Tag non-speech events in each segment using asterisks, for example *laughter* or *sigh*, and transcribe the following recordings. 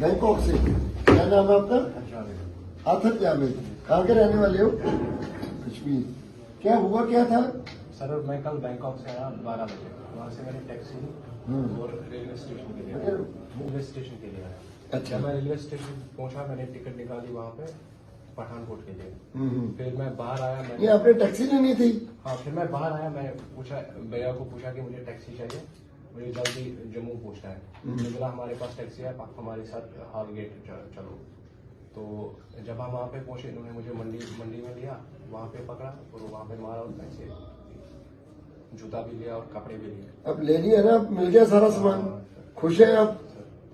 Bangkok से क्या नाम है आपका आथर जावेद कहाँ के रहने वाले हो? कश्मीर क्या हुआ क्या था? सर मैं कल बैंकॉक से आया बारह बजे। वहाँ से मैंने टैक्सी हम्म। और रेलवे स्टेशन के लिए। रेलवे स्टेशन के लिए आया। अच्छा। मैं रेलवे स्टेशन पहुँचा मैंने टिकट निकाली वहाँ पे पठानकोट के लिए। हम्म। फिर मैं बाहर आया ये मैं आपने टैक्सी लेनी थी? हाँ फिर मैं बाहर आया मैं पूछा भैया को पूछा कि मुझे टैक्सी चाहिए। मुझे जल्दी जम्मू पहुँचना है। हम्म। बोला हमारे पास टैक्सी है आप हमारे साथ हाल गेट चलो। तो जब हम वहाँ पे पहुँचे उन्होंने मुझे मंडी मंडी में लिया वहाँ पे पकड़ा और वहाँ पे मारा और पैसे जूता भी लिया और कपड़े भी लिए। अब ले लिया ना मिल गया सारा सामान। हाँ, खुश है आप?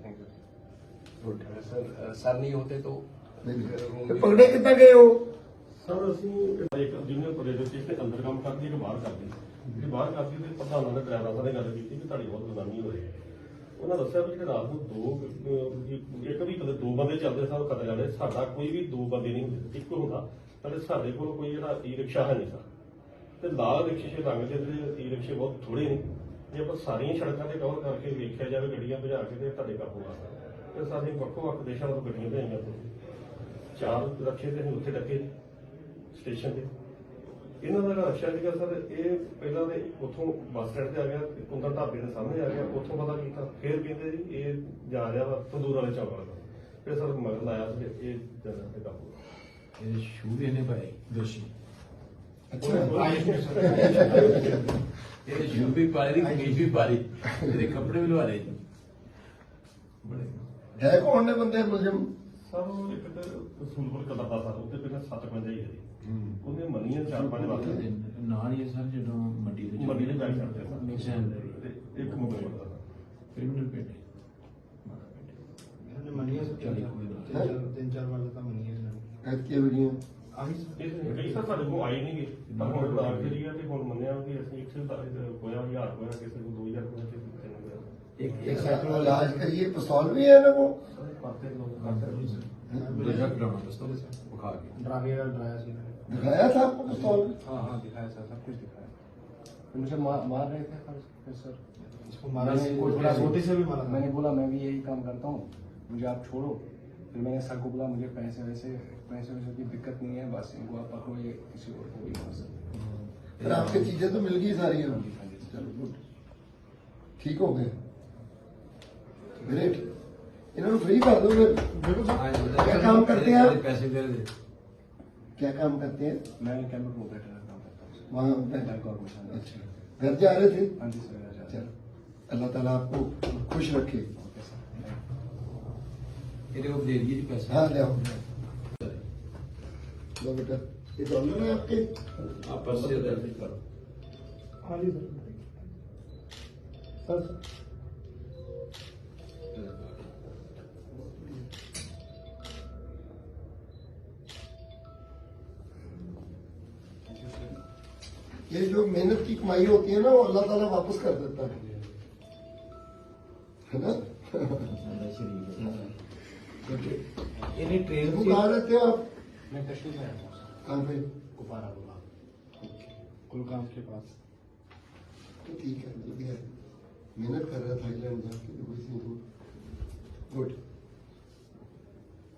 थैंक यू सर सर नहीं होते तो, तो पकड़े कितना गए हो? सर असं जूनियर कॉलेज अंदर काम करते कि बाहर करते ਜਿਹੜੀ ਬਾਹਰ ਕਰਦੀ ਤੇ ਪ੍ਰਧਾਨਾਂ ਦੇ ਡਰਾਈਵਰਾਂ ਨਾਲ ਗੱਲ ਕੀਤੀ ਕਿ ਤੁਹਾਡੀ ਬਹੁਤ ਬਦਨਾਮੀ ਹੋ ਰਹੀ ਹੈ। ਉਹਨਾਂ ਦੱਸਿਆ ਵੀ ਜਿਹੜੇ ਰਾਤ ਨੂੰ ਦੋ ਇੱਕ ਵੀ ਕਦੇ ਦੋ ਬੰਦੇ ਚੱਲਦੇ ਸਨ, ਕਦੇ ਜਾਂਦੇ ਸਾਡਾ ਕੋਈ ਵੀ ਦੋ ਬੰਦੇ ਨਹੀਂ ਹੁੰਦੇ, ਇੱਕੋ ਹੁੰਦਾ ਤੇ ਸਾਡੇ ਕੋਲ ਕੋਈ ਜਿਹੜਾ ਈ ਰਿਕਸ਼ਾ ਹੈ ਨਹੀਂ ਸਰ। ਤੇ ਲਾਲ ਰਿਕਸ਼ੇ ਰੰਗ ਦੇ ਜਿਹੜੇ ਈ ਰਿਕਸ਼ੇ ਬਹੁਤ ਥੋੜੇ ਨੇ। ਜੇ ਆਪਾਂ ਸਾਰੀਆਂ ਸੜਕਾਂ ਤੇ ਕਵਰ ਕਰਕੇ ਵੇਖਿਆ ਜਾਵੇ, ਗੱਡੀਆਂ ਭਜਾ ਕੇ ਤੇ ਤੁਹਾਡੇ ਕਾਬੂ ਆ ਤੇ ਸਾਡੇ ਵੱਖੋ ਵੱਖ ਦੇਸ਼ਾਂ ਤੋਂ ਗੱਡੀਆਂ ਭਜਾਈਆਂ ਤੋਂ ਚਾਰ ਰੱਖੇ ਤੇ ਉੱਥੇ ਡੱਕੇ ਸਟੇਸ਼ਨ ਤੇ। ਇਹਨਾਂ ਦਾ ਜਿਹੜਾ ਨਕਸ਼ਾ ਸੀਗਾ ਸਰ ਇਹ ਪਹਿਲਾਂ ਦੇ ਉੱਥੋਂ ਬੱਸ ਸਟੈਂਡ ਤੇ ਆ ਗਿਆ ਤੇ ਢਾਬੇ ਦੇ ਸਾਹਮਣੇ ਆ ਗਿਆ। ਉੱਥੋਂ ਪਤਾ ਕੀਤਾ ਫਿਰ ਕਹਿੰਦੇ ਜੀ ਇਹ ਜਾ ਰਿਹਾ ਵਾ ਤੰਦੂਰ ਵਾਲੇ ਚੌਂਕ ਦਾ ਫਿਰ ਸਰ ਮਗਰ ਲਾਇਆ ਸੀ ਇਹ ਜਗ੍ਹਾ ਤੇ ਕਾਬੂ ਇਹ ਸ਼ੂਰੇ ਨੇ ਭਾਈ ਦੋਸ਼ੀ ਅੱਛਾ। ਇਹ ਵੀ ਪਾਲੇ ਦੀ ਵੀ ਪਾਲੇ ਇਹਦੇ ਕੱਪੜੇ ਵੀ ਲਵਾ ਲਏ ਜੀ ਬੜੇ ਹੈ ਕੌਣ ਨੇ ਬੰਦੇ ਮੁਲਜ਼ਮ? ਸਰ ਉਹ ਇੱਕ ਤਾਂ ਸੁਲਭਰ ਕਲਰ ਸਰ ਉੱਤੇ ਪਹਿਲਾਂ ਸੱਤ ਪੰਜਾ ਹੀ ਹੈ। ਉਹਨੇ ਮੰਨੀਆਂ ਚਾਰ ਪੰਜ ਵਾਰ। ਨਾਲ ਹੀ ਸਰ ਜਦੋਂ ਮੰਡੀ ਦੇ ਮੰਨੀ ਨੇ ਗੱਲ ਕਰਦੇ ਸਰ ਐਗਜ਼ਾਮ ਤੇ ਇੱਕ ਮੁਕਦਮਾ ਸਰ। ਪਿੰਡ ਹੈ। ਪਿੰਡ ਹੈ। ਸੀ ਚੱਲ ਕੋਈ ਨਾ। ਤਿੰਨ ਚਾਰ- ਵਾਰ ਤਾਂ ਮੰਨੀਆਂ ਇਹਨਾਂ ਐਤਕੀ ਵੜੀਆਂ ਆਹੀ ਸੀ। ਇਹ ਸਰ ਸਾਡੇ ਕੋਲ ਆਏ ਨਹੀਂਗੇ। ਪਰ ਹੁਣ ਬਲਾਕ ਕਰੀਆ ਤੇ ਹੁਣ ਮੰਨਿਆ ਕਿ ਅਸੀਂ ਵੀ दिखाया था आपको पिस्तौल? हाँ हाँ दिखाया सर सब कुछ दिखाया। मुझे मार, मार रहे थे सर। इसको मारा से भी मारा मैंने बोला मैं भी यही काम करता हूँ मुझे आप छोड़ो। फिर मैंने सर को बोला मुझे पैसे वैसे पैसे वैसे की दिक्कत नहीं है बस इनको आप पकड़ो ये किसी और को भी मार सकते फिर आपकी चीज़ें तो मिल गई सारी। हाँ हाँ सर। चलो गुड ठीक हो गए। ग्रेट इन्होंने फ्री कर दो फिर क्या काम करते हैं आप ਪੈਸੇ ਦੇ ਦੇ क्या काम करते हैं मैं कंप्यूटर ऑपरेटर का काम करता हूँ वहाँ पे बैंक कॉर्पोरेशन में। अच्छा घर जा रहे थे हाँ जी सर अच्छा चलो अल्लाह ताला आपको खुश रखे ओके सर ਇਹਦੇ ਕੋਲ ਦੇ ਦਈਏ ਜੀ ਪੈਸੇ हाँ ले आओ लो बेटा ये डॉलर है आपके ਆਪਸ ਵਿੱਚ ਦਰਜ ਕਰੋ हाँ जी सर सर ये जो मेहनत की कमाई होती है ना वो अल्लाह ताला वापस कर देता है। है ना? *laughs* ट्रेन देखो कहाँ रहते हो आप मैं कश्मीर में रहता हूँ। कहाँ पे? कुपारा कुलगाम के पास। तो ठीक है बढ़िया मेहनत कर रहा था थाईलैंड जाके गुड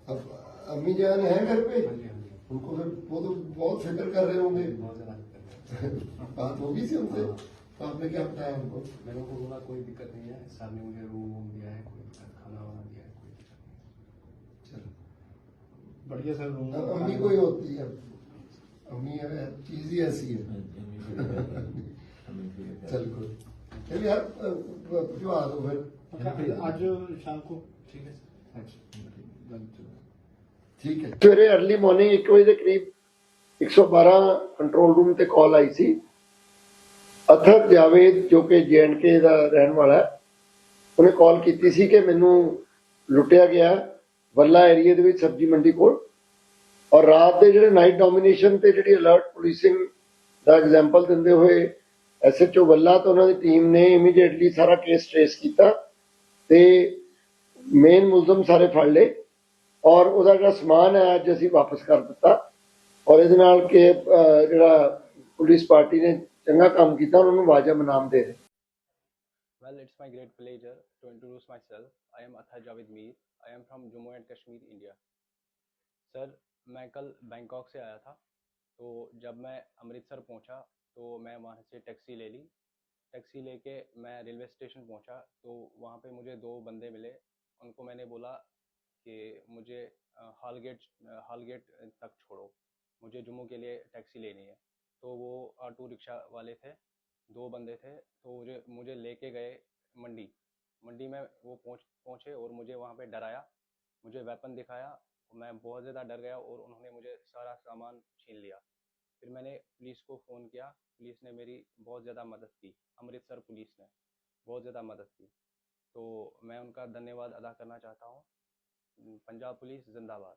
अब अम्मी जान है घर पे? हाँ हाँ उनको फिर वो तो बहुत फ़िक्र कर रहे होंगे। बहुत बात होगी से उनसे तो आपने क्या बताया उनको? मैंने उनको बोला कोई दिक्कत नहीं है साहब ने मुझे रूम वूम दिया है कोई दिक्कत खाना वाना दिया है कोई दिक्कत नहीं चलो। बढ़िया सर रूम अम्मी कोई होती है। अम्मी चीज़ ही ऐसी है। चल कोई। चलिए यार जो आ दो फिर। आज शाम को ठीक है? ठीक है। सवेरे अर्ली मॉर्निंग एक बजे के करीब। 112 ਕੰਟਰੋਲ ਰੂਮ ਤੇ ਕਾਲ ਆਈ ਸੀ। ਅਥਰ ਜਾਵੇਦ, ਜੋ ਕਿ ਜੀਐਨਕੇ ਦਾ ਰਹਿਣ ਵਾਲਾ ਹੈ, ਉਹਨੇ ਕਾਲ ਕੀਤੀ ਸੀ ਕਿ ਮੈਨੂੰ ਲੁੱਟਿਆ ਗਿਆ ਵੱਲਾ ਏਰੀਆ ਦੇ ਵਿੱਚ ਸਬਜ਼ੀ ਮੰਡੀ ਕੋਲ। ਔਰ ਰਾਤ ਦੇ ਜਿਹੜੇ ਨਾਈਟ ਡੋਮੀਨੇਸ਼ਨ ਤੇ ਜਿਹੜੀ ਅਲਰਟ ਪੁਲਿਸਿੰਗ ਦਾ ਐਗਜ਼ਾਮਪਲ ਦਿੰਦੇ ਹੋਏ ਐਸਐਚਓ ਵੱਲਾ ਤੇ ਉਹਨਾਂ ਦੀ ਟੀਮ ਨੇ ਇਮੀਡੀਏਟਲੀ ਸਾਰਾ ਕੇਸ ਟ੍ਰੇਸ ਕੀਤਾ ਤੇ ਮੇਨ ਮੁਲਜ਼ਮ ਸਾਰੇ ਫੜ ਲਏ ਔਰ ਉਹਦਾ ਜਿਹੜਾ ਸਮਾਨ ਹੈ ਅੱਜ ਅਸੀਂ ਵਾਪਸ ਕਰ ਦਿੱਤਾ। ਔਰ ਇਹਦੇ ਨਾਲ ਕਿ ਅਹ, ਜਿਹੜਾ ਪੁਲਿਸ ਪਾਰਟੀ ਨੇ ਚੰਗਾ ਕੰਮ ਕੀਤਾ ਉਹਨਾਂ ਨੂੰ ਵਾਜਬ ਇਨਾਮ ਦੇ ਰਹੇ Well, it's my great pleasure to introduce myself. I am Athar Javed Mir. I am from Jammu and Kashmir India sir मैं कल बैंकॉक से आया था तो जब मैं अमृतसर पहुंचा तो मैं वहां से टैक्सी ले ली टैक्सी लेके मैं रेलवे स्टेशन पहुंचा तो वहां पे मुझे दो बंदे मिले उनको मैंने बोला कि मुझे अ, हाल गेट अ, हाल गेट तक छोड़ो मुझे जम्मू के लिए टैक्सी लेनी है। तो वो ऑटो रिक्शा वाले थे, दो बंदे थे तो मुझे मुझे लेके गए मंडी। मंडी में वो पहुँच, पहुँचे और मुझे वहाँ पे डराया, मुझे वेपन दिखाया मैं बहुत ज़्यादा डर गया और उन्होंने मुझे सारा सामान छीन लिया। फिर मैंने पुलिस को फ़ोन किया, पुलिस ने मेरी बहुत ज़्यादा मदद की, अमृतसर पुलिस ने बहुत ज़्यादा मदद की। तो मैं उनका धन्यवाद अदा करना चाहता हूँ। पंजाब पुलिस जिंदाबाद।